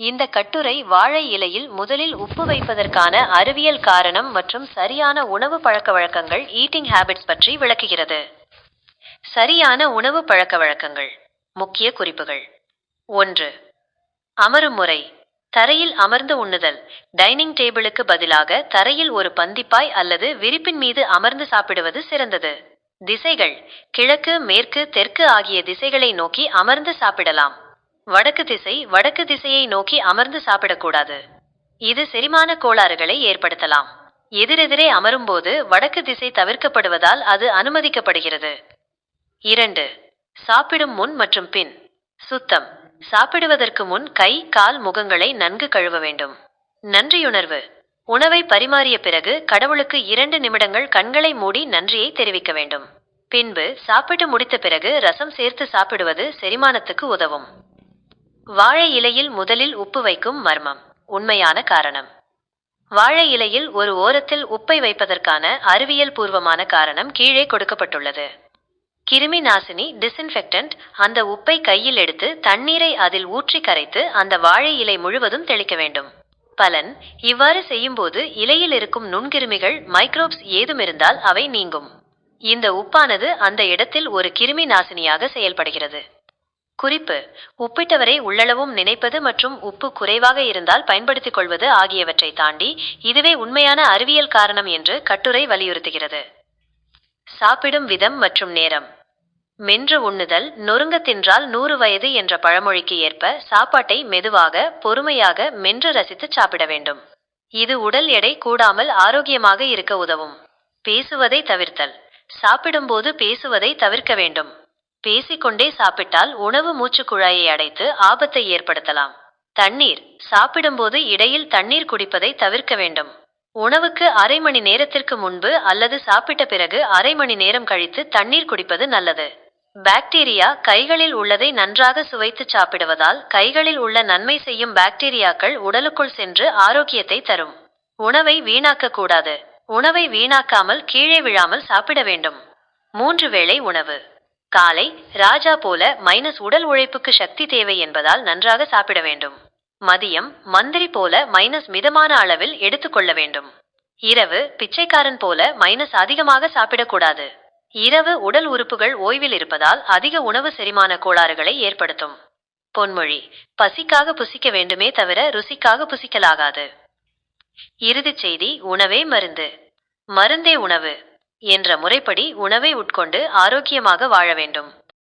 இந்த கட்டுரை வாழை இலையில் முதலில் உப்பு வைப்பதற்கான அறிவியல் காரணம் மற்றும் சரியான உணவு பழக்கவழக்கங்கள் ஈட்டிங் ஹேபிட்ஸ் பற்றி விளக்குகிறது. சரியான உணவு பழக்கவழக்கங்கள் முக்கிய குறிப்புகள். ஒன்று. அமரும் முறை தரையில் அமர்ந்து உண்ணுதல். டைனிங் டேபிளுக்கு பதிலாக தரையில் ஒரு பந்திப்பாய் அல்லது விரிப்பின் மீது அமர்ந்து சாப்பிடுவது சிறந்தது. திசைகள். கிழக்கு மேற்கு தெற்கு ஆகிய திசைகளை நோக்கி அமர்ந்து சாப்பிடலாம். வடக்கு திசை வடக்கு திசையை நோக்கி அமர்ந்து சாப்பிடக்கூடாது. இது செரிமான கோளாறுகளை ஏற்படுத்தலாம். எதிரெதிரே அமரும்போது வடக்கு திசை தவிர்க்கப்படுவதால் அது அனுமதிக்கப்படுகிறது. இரண்டு சாப்பிடும் முன் மற்றும் பின். சுத்தம். சாப்பிடுவதற்கு முன் கை கால் முகங்களை நன்கு கழுவ வேண்டும். நன்றியுணர்வு. உணவை பரிமாறிய பிறகு கடவுளுக்கு இரண்டு நிமிடங்கள் கண்களை மூடி நன்றியை தெரிவிக்க வேண்டும். பின்பு சாப்பிட்டு முடித்த பிறகு ரசம் சேர்த்து சாப்பிடுவது செரிமானத்துக்கு உதவும். வாழை இலையில் முதலில் உப்பு வைக்கும் மர்மம் உண்மையான காரணம். வாழை இலையில் ஒரு ஓரத்தில் உப்பை வைப்பதற்கான அறிவியல் பூர்வமான காரணம் கீழே கொடுக்கப்பட்டுள்ளது. கிருமி நாசினி டிஸ்இன்ஃபெக்டன்ட் அந்த உப்பை கையில் எடுத்து தண்ணீரை அதில் ஊற்றி கரைத்து அந்த வாழை இலை முழுவதும் தெளிக்க வேண்டும். பலன் இவ்வாறு செய்யும்போது இலையில் இருக்கும் நுண்கிருமிகள் மைக்ரோப்ஸ் ஏதும் இருந்தால் அவை நீங்கும். இந்த உப்பானது அந்த இடத்தில் ஒரு கிருமி நாசினியாக செயல்படுகிறது. குறிப்பு உப்பிட்டவரை உள்ளளவும் நினைப்பது மற்றும் உப்பு குறைவாக இருந்தால் பயன்படுத்திக் கொள்வது ஆகியவற்றை தாண்டி இதுவே உண்மையான அறிவியல் காரணம் என்று கட்டுரை வலியுறுத்துகிறது. சாப்பிடும் விதம் மற்றும் நேரம். மென்று உண்ணுதல் நொறுங்க தின்றால் நூறு வயது என்ற பழமொழிக்கு ஏற்ப சாப்பாட்டை மெதுவாக பொறுமையாக மென்று ரசித்து சாப்பிட வேண்டும். இது உடல் எடை கூடாமல் ஆரோக்கியமாக இருக்க உதவும். பேசுவதை தவிர்த்தல். சாப்பிடும்போது பேசுவதை தவிர்க்க வேண்டும். பேசிக்கொண்டே சாப்பிட்டால் உணவு மூச்சு குழாயை அடைத்து ஆபத்தை ஏற்படுத்தலாம். தண்ணீர். சாப்பிடும்போது இடையில் தண்ணீர் குடிப்பதை தவிர்க்க வேண்டும். உணவுக்கு அரை மணி நேரத்திற்கு முன்பு அல்லது சாப்பிட்ட பிறகு அரை மணி நேரம் கழித்து தண்ணீர் குடிப்பது நல்லது. பாக்டீரியா கைகளில் உள்ளதை நன்றாக சுவைத்து சாப்பிடுவதால் கைகளில் உள்ள நன்மை செய்யும் பாக்டீரியாக்கள் உடலுக்குள் சென்று ஆரோக்கியத்தை தரும். உணவை வீணாக்க கூடாது உணவை வீணாக்காமல் கீழே விழாமல் சாப்பிட வேண்டும். மூன்று வேளை உணவு. காலை ராஜா போல மைனஸ் உடல் உழைப்புக்கு சக்தி தேவை என்பதால் நன்றாக சாப்பிட வேண்டும். மதியம் மந்திரி போல மைனஸ் மிதமான அளவில் எடுத்துக்கொள்ள வேண்டும். இரவு பிச்சைக்காரன் போல மைனஸ் அதிகமாக சாப்பிடக்கூடாது இரவு உடல் உறுப்புகள் ஓய்வில் இருப்பதால் அதிக உணவு செரிமான கோளாறுகளை ஏற்படுத்தும். பொன்மொழி பசிக்காக புசிக்க வேண்டுமே தவிர ருசிக்காக புசிக்கலாகாது. இறுதிச் செய்தி உணவே மருந்து. மருந்தே உணவு. என்ற முறைப்படி உணவை உட்கொண்டு ஆரோக்கியமாக வாழ வேண்டும்.